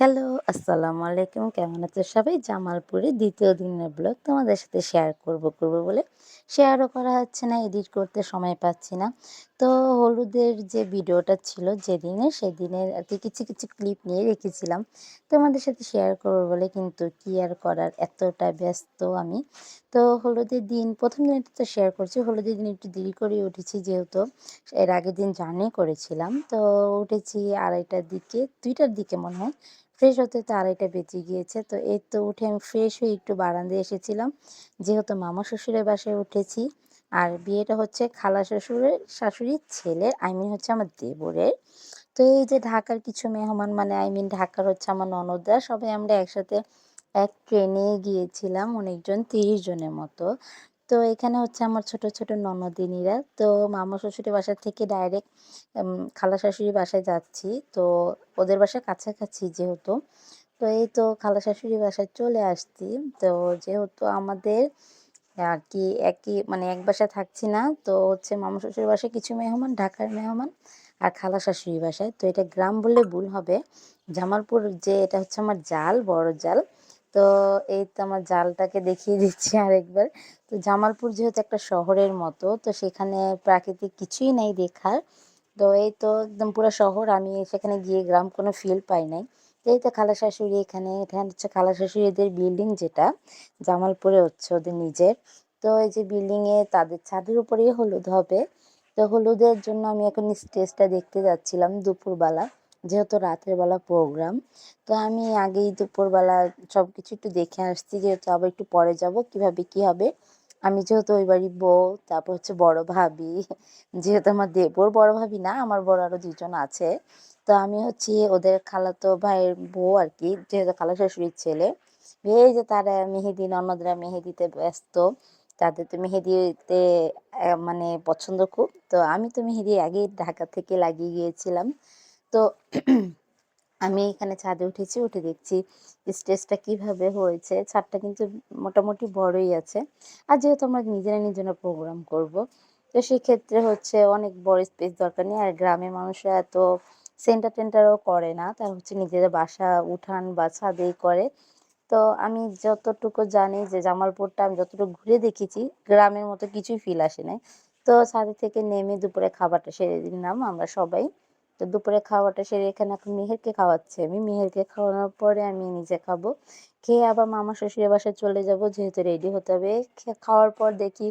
Hello, আসসালামু আলাইকুম। কেমন আছো সবাই? জামালপুরে দ্বিতীয় দিনের ব্লগ তোমাদের সাথে শেয়ার করব, করব বলে শেয়ারও করা হচ্ছে না, এডিট করতে সময় পাচ্ছি না। তো হলুদের যে ভিডিওটা ছিল যেদিনের, সেদিনের আরকি কিছু, কিছু ক্লিপ নিয়ে রেখেছিলাম। তোমাদের সাথে শেয়ার করব বলে কিন্তু কি আর করার এতটা ব্যস্ত আমি। তো হলুদের দিন ১ম দিনটা তো শেয়ার করছি। হলুদের দিন একটু দেরি করেই উঠেছি যেহেতু এর আগের দিন জার্নি করেছিলাম। তো উঠেছি ২:৩০টার দিকে, দুইটার দিকে মনে হয়। ফ্রেশ হতে তো আড়াইটা বেজে গিয়েছে তো এই তো উঠে আমি ফ্রেশ হয়ে একটু বারান্দায় এসেছিলাম যেহেতু মামা শ্বশুরের বাসায় উঠেছি আর বিয়েটা হচ্ছে খালা শ্বশুরের শাশুড়ির ছেলের আই মিন হচ্ছে আমার দেবরের। তো এই যে ঢাকার কিছু মেহমান মানে আই মিন ঢাকার হচ্ছে আমার ননদরা, সবাই আমরা একসাথে এক ট্রেনে গিয়েছিলাম অনেকজন, তিরিশ জনের মতো। তো এখানে হচ্ছে আমার ছোট ছোট ননদিনীরা। তো মামা শ্বশুরের বাসা থেকে ডাইরেক্ট খালা শাশুড়ির বাসায় যাচ্ছি। তো ওদের বাসা কাছাকাছি যেহেতু। তো এই তো খালা শাশুড়ির বাসায় চলে আসছি। তো যেহেতু আমাদের আর কি একই মানে এক বাসায় থাকছি না। তো হচ্ছে মামা শ্বশুরের বাসায় কিছু মেহমান, ঢাকার মেহমান আর খালা শাশুড়ি বাসায়। তো এটা গ্রাম বললে ভুল হবে। জামালপুর যে এটা হচ্ছে আমার জাল, বড় জাল। তো এই তো আমার জালটাকে দেখিয়ে দিচ্ছি আরেকবার। তো জামালপুর যেহেতু একটা শহরের মতো, তো সেখানে প্রাকৃতিক কিছুই নেই দেখার। তো এই তো একদম পুরো শহর, আমি সেখানে গিয়ে গ্রাম কোনো ফিল পাই নাই। এই তো খালা শাশুড়ি এখানে। এখানে হচ্ছে খালা শাশুড়িদের বিল্ডিং যেটা, জামালপুরে হচ্ছে ওদের নিজের। তো এই যে বিল্ডিংয়ে তাদের ছাদের উপরেই হলুদ হবে। তো হলুদের জন্য আমি এখন স্টেজটা দেখতে যাচ্ছিলাম দুপুরবেলা, যেহেতু রাতের বেলা প্রোগ্রাম তো আমি আগেই দুপুরবেলা সব কিছু একটু দেখে আসছি, যেহেতু আবার একটু পরে যাব, কীভাবে কি হবে। আমি যেহেতু ওই বাড়ির বউ, তারপর হচ্ছে বড় ভাবি। যেহেতু আমার দেবর বড় ভাবি না, আমার বড় আরও দুজন আছে। তো আমি হচ্ছে ওদের খালাতো ভাইয়ের বউ আর কি যেহেতু খালা শাশুড়ির ছেলে। এই যে তারা মেহেদি, ননদরা মেহেদিতে ব্যস্ত, তাদের তো মেহেদিতে মানে পছন্দ খুব। তো আমি তো মেহেদি আগেই ঢাকা থেকে লাগিয়ে গিয়েছিলাম। তো আমি এখানে ছাদে উঠেছি, উঠে দেখছি স্টেজটা কীভাবে হয়েছে। ছাদটা কিন্তু মোটামুটি বড়ই আছে। আর যেহেতু আমরা নিজেরা নিজেরা প্রোগ্রাম করব, তো সেক্ষেত্রে হচ্ছে অনেক বড় স্পেস দরকার নেই। আর গ্রামের মানুষরা এত সেন্টার টেন্টারও করে না। তারা হচ্ছে নিজেদের বাসা, উঠান বা ছাদেই করে। তো আমি যতটুকু জানি যে জামালপুরটা আমি যতটুকু ঘুরে দেখেছি, গ্রামের মতো কিছুই ফিল আসে নাই তো ছাদে থেকে নেমে দুপুরে খাবারটা সেরে দিলাম আমরা সবাই। তো দুপুরে খাওয়াটা সেরে এখানে এখন মেহেরকে খাওয়াচ্ছি আমি। মেহেরকে খাওয়ানোর পরে আমি নিজে খাব। খেয়ে আবার মামা শ্বশুরের বাসায় চলে যাব, যেহেতু রেডি হতে হবে। খাওয়ার পর দেখি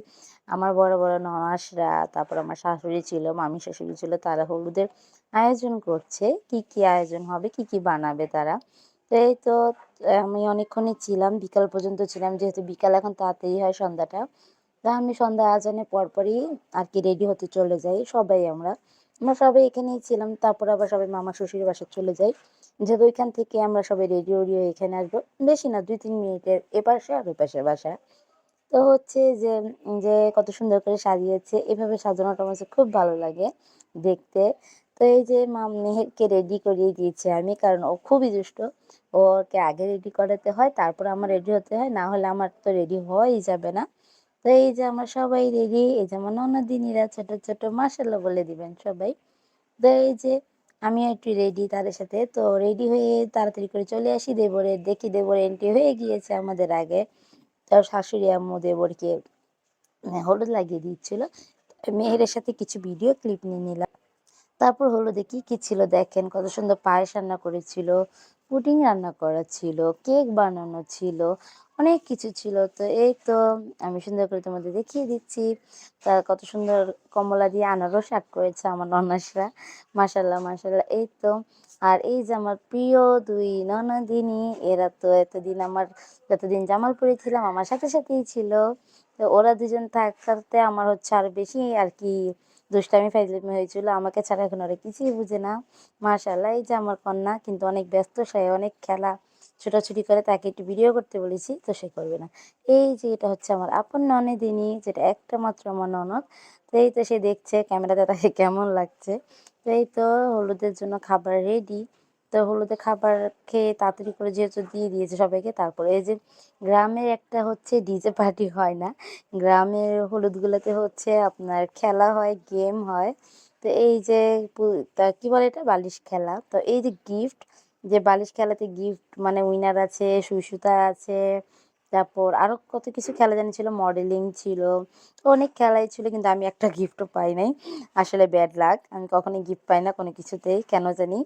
আমার বড় বড় ননাসরা, তারপর আমার শাশুড়ি ছিল, মামি শাশুড়ি ছিল, তারা হলুদের আয়োজন করছে, কি কি আয়োজন হবে, কি কি বানাবে তারা। তো এই তো, আমি অনেকক্ষণই ছিলাম, বিকাল পর্যন্ত ছিলাম, যেহেতু বিকাল এখন তাড়াতাড়ি হয় সন্ধ্যাটা। তা আমি সন্ধ্যা আজানের পরপরই আর কি রেডি হতে চলে যাই, সবাই আমরা। আমরা সবাই এখানেই ছিলাম, তারপর আবার সবাই মামা শ্বশুরের বাসায় চলে যাই। যেহেতু ওইখান থেকে আমরা সবাই রেডি ওডি হয়ে এখানে আসব। বেশি না, দুই তিন মিনিটের এপাশে আর ওই বাসা। তো হচ্ছে যে যে কত সুন্দর করে সাজিয়েছে, এভাবে সাজানোটা আমার খুব ভালো লাগে দেখতে। তো এই যে মা মেহেরকে রেডি করিয়ে দিয়েছি আমি, কারণ ও খুবই দুষ্ট। ওকে আগে রেডি করাতে হয়, তারপর আমার রেডি হতে হয়, না হলে আমার তো রেডি হওয়াই যাবে না। তো এই যে আমরা সবাই রেডি এই যেমন অন্যদিনীরা ছোট ছোট মাসাল্লাহ বলে দিবেন সবাই। তো এই যে আমি একটু রেডি তাদের সাথে, তো রেডি হয়ে তাড়াতাড়ি করে চলে আসি, দেবরে দেখি দেবর এন্ট্রি হয়ে গিয়েছে আমাদের আগে। তার শাশুড়ি আম্মু দেবরকে হলুদ লাগিয়ে দিচ্ছিল। মেয়েরের সাথে কিছু ভিডিও ক্লিপ নিয়ে নিলাম। তারপর হলো দেখি কি ছিল দেখেন, কত সুন্দর পায়েস রান্না করেছিল, পুডিং রান্না করা ছিল, কেক বানানো ছিল, অনেক কিছু ছিল। তো এই তো আমি সুন্দর করে তোমাদের দেখিয়ে দিচ্ছি। তার কত সুন্দর কমলা দিয়ে আনারস আট করেছে আমার ননাসরা। মাসাল্লাহ মাসাল্লাহ এই তো। আর এই যে আমার প্রিয় দুই ননদিনী, এরা তো এতদিন আমার, যতদিন জামালপুরে ছিলাম, আমার সাথে সাথেই ছিল। তো ওরা দুজন থাকতে আমার হচ্ছে আর বেশি আর কি দুষ্টামি ফাইজলামি হয়েছিল, আমাকে ছাড়া এখন ওরা কিছুই বুঝে না। মার্শাল্লাহ এই যে আমার কন্যা কিন্তু অনেক ব্যস্ত, সে অনেক খেলা ছোটাছুটি করে, তাকে একটু ভিডিও করতে বলেছি, তো সে করবে না। এই যে এটা হচ্ছে আমার আপন ননেদিনী, যেটা একটা মাত্র আমার ননদ। তো এই তো সে দেখছে, ক্যামেরাতে তাকে কেমন লাগছে। তো এই তো হলুদের জন্য খাবার রেডি তো হলুদে খাবার খেয়ে তাড়াতাড়ি করে যেহেতু দিয়ে দিয়েছে সবাইকে, তারপরে এই যে গ্রামের একটা হচ্ছে ডিজে পার্টি হয় না, গ্রামের হলুদগুলোতে হচ্ছে আপনার খেলা হয়, গেম হয়। তো এই যে কি বলে এটা? বালিশ খেলা। তো এই যে গিফট যে বালিশ খেলাতে গিফট মানে উইনার আছে সুসুতা আছে তারপর আরও কত কিছু খেলা জানি ছিল মডেলিং ছিল, অনেক খেলাই ছিল কিন্তু আমি একটা গিফটও পাই নাই। আসলে ব্যাড লাক আমি কখনোই গিফট পাই না কোনো কিছুতেই কেন জানি?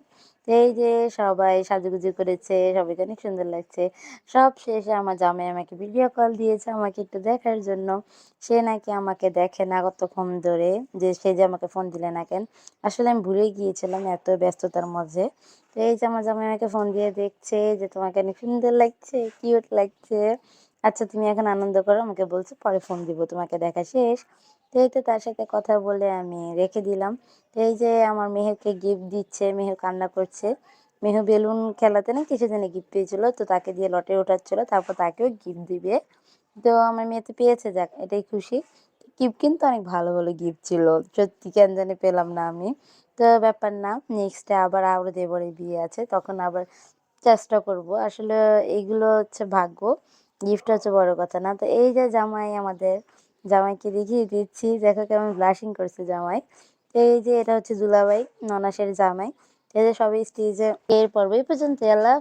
এই যে সবাই সাজুগুজু করেছে, সবাইকে অনেক সুন্দর লাগছে। সব শেষে আমার জামাই আমাকে ভিডিও কল দিয়েছে আমাকে একটু দেখার জন্য। সে নাকি আমাকে দেখে না কতক্ষণ ধরে, যে সে যে আমাকে ফোন দিলে না কেন? আসলে আমি ভুলেই গিয়েছিলাম এত ব্যস্ততার মধ্যে। এই যে আমার জামাই আমাকে ফোন দিয়ে দেখছে যে তোমাকে অনেক সুন্দর লাগছে কিউট লাগছে। আচ্ছা তুমি এখন আনন্দ করো, আমাকে বলছে, পরে ফোন দিব, তোমাকে দেখা শেষ। তো এই তো তার সাথে কথা বলে আমি রেখে দিলাম। এই যে আমার মেহুকে গিফট দিচ্ছে মেহু কান্না করছে। মেহু বেলুন খেলাতে না কিছু দিনে গিফট পেয়েছিল, তো তাকে দিয়ে লটে ওঠাচ্ছিল তারপর তাকেও গিফট দিবে। তো আমার মেয়ে তো পেয়েছে, যাক, এটাই খুশি। গিফট কিন্তু অনেক ভালো ভালো গিফট ছিল, সত্যি কেন জানি পেলাম না আমি। তো ব্যাপার না নেক্সটে আবার আরও দেবরের বিয়ে আছে, তখন আবার চেষ্টা করব। আসলে এইগুলো হচ্ছে ভাগ্য গিফট হচ্ছে বড় কথা না। তো এই যে জামাই আমাদের, জামাইকে দেখিয়ে দিচ্ছি, দেখো কেমন ব্লাশিং করছে জামাই। এই যে এটা হচ্ছে দুলাবাই ননাসের জামাই। এই যে সবাই স্টেজে এর পর্ব এই পর্যন্ত আল্লাহ